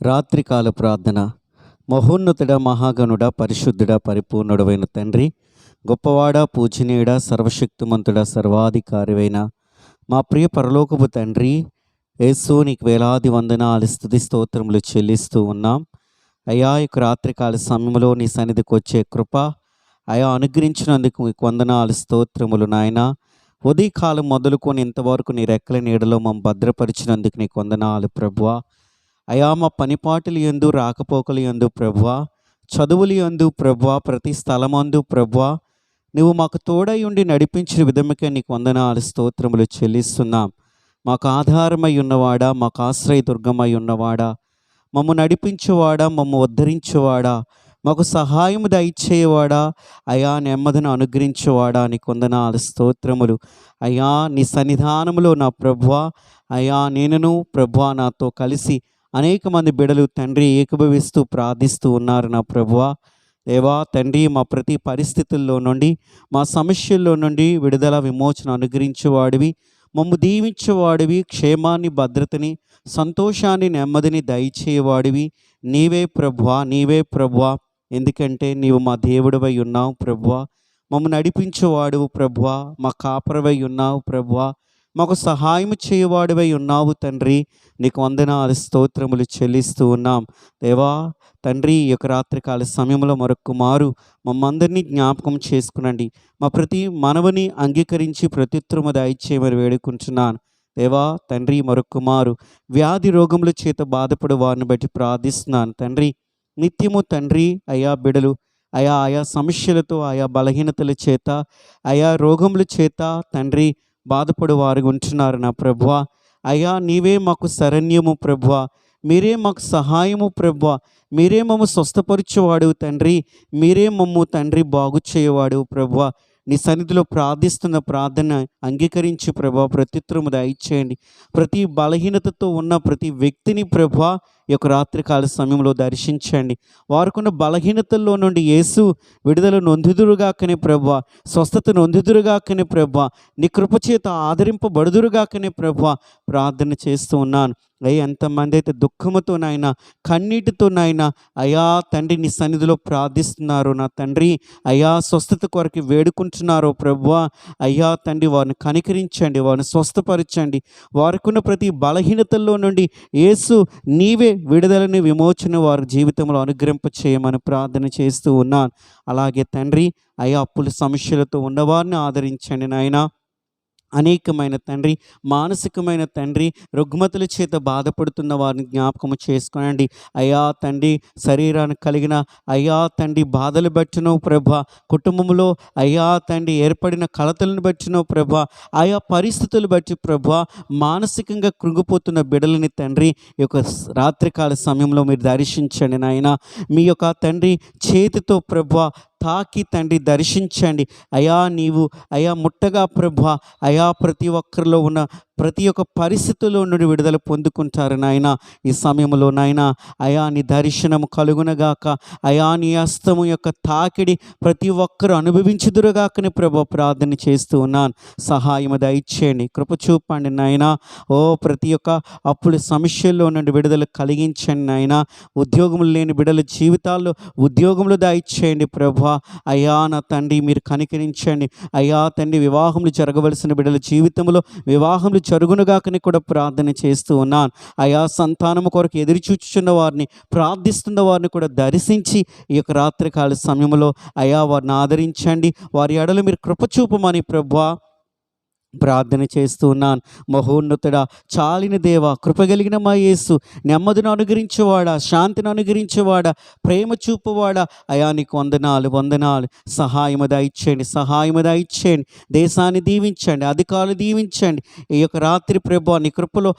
రాత్రికాల ప్రార్థన. మహోన్నతుడ మహాగణుడ పరిశుద్ధుడ పరిపూర్ణుడవైన తండ్రి గొప్పవాడ పూజనీయుడ సర్వశక్తిమంతుడ సర్వాధికారివైన మా ప్రియ పరలోకపు తండ్రి యేసు నీకు వేలాది వందనాలు స్థుతి స్తోత్రములు చెల్లిస్తూ ఉన్నాం. అయా ఇక రాత్రికాల సమయంలో నీ సన్నిధికి వచ్చే కృప అయా అనుగ్రహించినందుకు మీకు వందనాలు స్తోత్రములు నాయన. ఉదయకాలం మొదలుకొని ఇంతవరకు నీ రెక్కల నీడలో మమ్మల్ని భద్రపరిచినందుకు నీకు వందనాలు ప్రభువా. అయా మా పనిపాటులు ఎందు రాకపోకలు ఎందు ప్రభువా చదువులు ఎందు ప్రభువా ప్రతి స్థలమందు ప్రభువా నువ్వు మాకు తోడై ఉండి నడిపించిన విధముకే నీకు వందనాలు స్తోత్రములు చెల్లిస్తున్నాం. మాకు ఆధారమై ఉన్నవాడా మాకు ఆశ్రయ దుర్గమై ఉన్నవాడా మమ్ము నడిపించేవాడా మమ్ము ఉద్ధరించేవాడా మాకు సహాయము దయచేయవాడా అయా నెమ్మదిని అనుగ్రహించేవాడా నీ కొందనాలు స్తోత్రములు. అయా నీ సన్నిధానములో నా ప్రభ్వా అయా నేనును ప్రభ్వా నాతో కలిసి అనేక మంది బిడలు తండ్రి ఏకభవిస్తూ ప్రార్థిస్తూ ఉన్నారు నా ప్రభువా. దేవా తండ్రి మా ప్రతి పరిస్థితుల్లో నుండి మా సమస్యల్లో నుండి విడుదల విమోచన అనుగ్రహించేవాడివి. మమ్ము దీవించేవాడివి క్షేమాన్ని భద్రతని సంతోషాన్ని నెమ్మదిని దయచేయవాడివి. నీవే ప్రభువా నీవే ప్రభువా. ఎందుకంటే నీవు మా దేవుడివై ఉన్నావు ప్రభువా. మమ్ము నడిపించేవాడు ప్రభువా. మా కాపరవై ఉన్నావు ప్రభువా. మాకు సహాయం చేయవాడివై ఉన్నావు తండ్రి. నీకు వందనాలు స్తోత్రములు చెల్లిస్తూ ఉన్నాం. దేవా తండ్రి ఈ యొక్క రాత్రికాల సమయంలో మరొక మారు మమ్మందరినీ జ్ఞాపకం చేసుకునండి. మా ప్రతి మనవని అంగీకరించి ప్రత్యుత్తరము దయచేయమని వేడుకుంటున్నాను. దేవా తండ్రి మరొక మారు వ్యాధి రోగముల చేత బాధపడు వారిని బట్టి ప్రార్థిస్తున్నాను. తండ్రి నిత్యము తండ్రి అయా బిడలు అయా ఆయా సమస్యలతో ఆయా బలహీనతల చేత ఆయా రోగముల చేత తండ్రి బాధపడు వారు ఉంటున్నారు నా ప్రభు అయ్యా నీవే మాకు శరణ్యము ప్రభు మీరే మాకు సహాయము ప్రభు మీరే మమ్మ స్వస్థపరిచేవాడు తండ్రి. మీరే మమ్ము తండ్రి బాగు చేయవాడు ప్రభు నీ సన్నిధిలో ప్రార్థిస్తున్న ప్రార్థన అంగీకరించి ప్రభా ప్రత్యుత్తరము దయచేయండి. ప్రతి బలహీనతతో ఉన్న ప్రతి వ్యక్తిని ప్రభా ఈ యొక్క రాత్రికాల సమయంలో దర్శించండి. వారికున్న బలహీనతల్లో నుండి యేసు విడుదల నొందుదురుగాకనే ప్రభా స్వస్థత నొందుదురుగాకనే ప్రభా నీ కృపచేత ఆదరింపబడుదురుగాకనే ప్రభ ప్రార్థన చేస్తూ ఉన్నాను. అయ్యా ఎంతమంది అయితే దుఃఖముతో కన్నీటితోనైనా అయా తండ్రి నీ సన్నిధిలో ప్రార్థిస్తున్నారు నా తండ్రి అయా స్వస్థత కొరకు వేడుకుంటున్నారో ప్రభువా అయ్యా తండ్రి వారిని కనికరించండి వారిని స్వస్థపరచండి. వారికున్న ప్రతి బలహీనతల్లో నుండి యేసు నీవే విడుదలని విమోచన వారి జీవితంలో అనుగ్రహింప చేయమని ప్రార్థన చేస్తూ ఉన్నాను. అలాగే తండ్రి అయా అప్పుల సమస్యలతో ఉన్నవారిని ఆదరించండి నాయనా. అనేకమైన తండ్రి మానసికమైన తండ్రి రుగ్మతుల చేత బాధపడుతున్న వారిని జ్ఞాపకము చేసుకోనండి. అయ్యా తండ్రి శరీరానికి కలిగిన అయ్యా తండ్రి బాధలు బట్టినో ప్రభ కుటుంబంలో అయ్యా తండ్రి ఏర్పడిన కలతలను బట్టినో ప్రభ ఆయా పరిస్థితులు బట్టి ప్రభ మానసికంగా కృంగిపోతున్న బిడలని తండ్రి ఈ యొక్క రాత్రికాల సమయంలో మీరు దర్శించండి నాయన. మీ యొక్క తండ్రి చేతితో ప్రభ తాకి తండ్రి దర్శించండి. అయా నీవు అయా ముట్టగా ప్రభ అయా ప్రతి ఒక్కరిలో ఉన్న ప్రతి ఒక్క పరిస్థితుల్లో నుండి విడుదల పొందుకుంటారు నాయన. ఈ సమయంలో నాయన అయా నీ దర్శనము కలుగునగాక అయా నీ హస్తము యొక్క తాకిడి ప్రతి ఒక్కరు అనుభవించుదురుగాకని ప్రభు ప్రార్థన చేస్తూ ఉన్నాను. సహాయము దయచేయండి. కృప చూపండి నాయన. ఓ ప్రతి ఒక్క అప్పుల సమస్యల్లో నుండి విడుదల కలిగించండి నాయన. ఉద్యోగం లేని బిడల జీవితాల్లో ఉద్యోగంలో దయచేయండి ప్రభు. అయ్యా నా తండ్రి మీరు కనికరించండి. అయ్యా తండ్రి వివాహములు జరగవలసిన బిడ్డల జీవితంలో వివాహములు జరుగునుగాకని కూడా ప్రార్థన చేస్తూ ఉన్నాను. అయా సంతానము కొరకు ఎదురు చూచుచున్న వారిని ప్రార్థిస్తున్న వారిని కూడా దర్శించి ఈ యొక్క రాత్రికాల సమయంలో అయా వారిని ఆదరించండి. వారి ఎడలు మీరు కృపచూపమని ప్రభా ప్రార్థన చేస్తూ ఉన్నాను. మహోన్నతుడా చాలిన దేవ కృపగలిగిన మా యేసు నెమ్మదిని అనుగ్రహించేవాడా శాంతిని అనుగ్రహించేవాడా ప్రేమ చూపువాడా. అయా నీకు వందనాలు వందనాలు. సహాయము దయచేయండి సహాయము దయచేయండి దేశాన్ని దీవించండి అధికారులు దీవించండి. ఈ యొక్క రాత్రి ప్రభు నీ కృపలో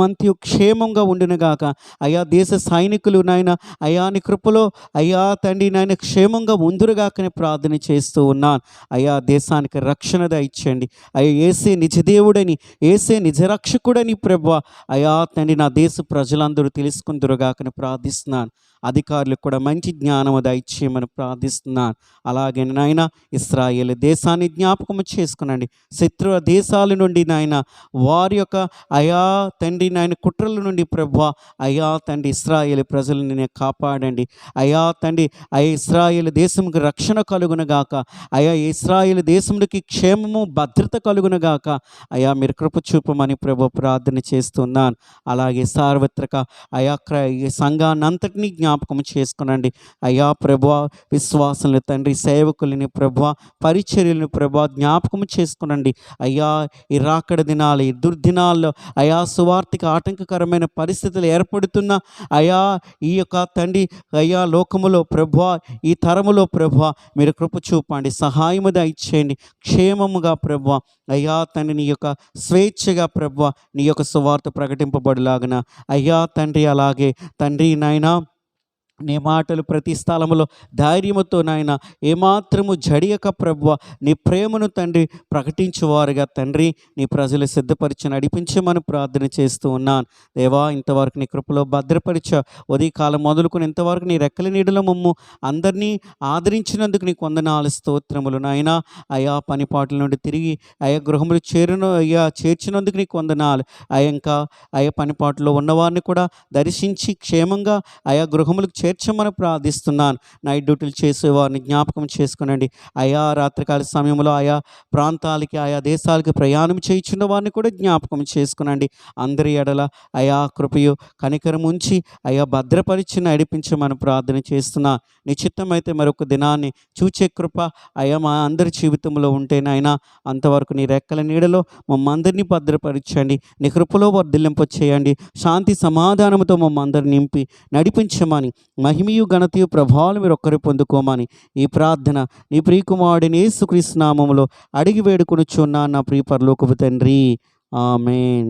అంత్యు క్షేమంగా ఉండునుగాక. అయా దేశ సైనికులు నాయన అయా నీ కృపలో అయా తండ్రి నాయన క్షేమంగా ఉందురుగాకనే ప్రార్థన చేస్తూ ఉన్నాను. అయా దేశానికి రక్షణ దయచేయండి అయ్యా ఏసే నిజదేవుడని ఏసే నిజరక్షకుడని ప్రభ. అయా తండ్రి నా దేశ ప్రజలందరూ తెలుసుకుందరుగాకని ప్రార్థిస్తున్నాను. అధికారులకు కూడా మంచి జ్ఞానము దయచేయమని ప్రార్థిస్తున్నాను. అలాగే నాయన ఇస్రాయేల్ దేశాన్ని జ్ఞాపకం చేసుకునండి. శత్రు దేశాల నుండి నాయన వారి యొక్క అయా తండ్రి నాయన కుట్రల నుండి ప్రభు అయా తండ్రి ఇస్రాయేల్ ప్రజలను నేను కాపాడండి. అయా తండ్రి ఆ ఇస్రాయేల్ దేశంకి రక్షణ కలుగునగాక అయా ఇస్రాయేల్ దేశంలోకి క్షేమము భద్రత కలుగునగాక అయా మీరు కృప చూపమని ప్రభు ప్రార్థన చేస్తున్నాను. అలాగే సార్వత్రిక అయా క్ర ఈ సంఘాన్ని జ్ఞాపకం చేసుకునండి. అయ్యా ప్రభా విశ్వాసులు తండ్రి సేవకులని ప్రభా పరిచర్యలను ప్రభు జ్ఞాపకం చేసుకునండి. అయ్యా ఈ రాకడ దినాలు ఈ దుర్దినాల్లో అయా సువార్తిక ఆటంకకరమైన పరిస్థితులు ఏర్పడుతున్న అయా ఈ యొక్క తండ్రి అయ్యా లోకములో ప్రభు ఈ తరములో ప్రభా మీరు కృప చూపండి సహాయము దయచేయండి. క్షేమముగా ప్రభా అయ్యా తండ్రి నీ యొక్క స్వేచ్ఛగా ప్రభా నీ యొక్క సువార్త ప్రకటింపబడిలాగన అయ్యా తండ్రి అలాగే తండ్రి నాయనా నీ మాటలు ప్రతి స్థలములో ధైర్యముతో నాయన ఏమాత్రము జడియక ప్రభు నీ ప్రేమను తండ్రి ప్రకటించువారుగా తండ్రి నీ ప్రజలు సిద్ధపరిచి నడిపించమని ప్రార్థన చేస్తూ ఉన్నాను. దేవా ఇంతవరకు నీ కృపలో భద్రపరిచ ఉదయకాలం మొదలుకుని ఇంతవరకు నీ రెక్కల నీడలో మమ్ము అందరినీ ఆదరించినందుకు నీకు వందనాలు స్తోత్రములు నాయన. అయా పనిపాట్ల నుండి తిరిగి అయా గృహములు చేరిన అయ్యా చేర్చినందుకు నీకు వందనాలు. అయ్యా ఇంకా అయా పనిపాట్లో ఉన్నవారిని కూడా దర్శించి క్షేమంగా ఆయా గృహములకు తీర్చమని ప్రార్థిస్తున్నాను. నైట్ డ్యూటీలు చేసేవారిని జ్ఞాపకం చేసుకునండి. ఆయా రాత్రికాల సమయంలో ఆయా ప్రాంతాలకి ఆయా దేశాలకి ప్రయాణం చేయించిన వారిని కూడా జ్ఞాపకం చేసుకునండి. అందరి ఎడల ఆయా కృపయు కనికరం ఉంచి అయా భద్రపరిచి నడిపించమని ప్రార్థన చేస్తున్నా. నిశ్చిత్తమైతే మరొక దినాన్ని చూచే కృప అయా మా అందరి జీవితంలో ఉంటేనైనా అంతవరకు నీ రెక్కల నీడలో మమ్మందరినీ భద్రపరచండి. నీ కృపలో వర్ధిల్లింప చేయండి శాంతి సమాధానంతో మమ్మందరిని నింపి నడిపించమని మహిమయు ఘనతయు ప్రభావాలు మీరు ఒక్కరి పొందుకోమని ఈ ప్రార్థన నీ ప్రియకుమారుడిని యేసుక్రీస్తు నామములో అడిగి వేడుకొనుచున్నా నా ప్రియ పరలోకపు తండ్రి. ఆమెన్.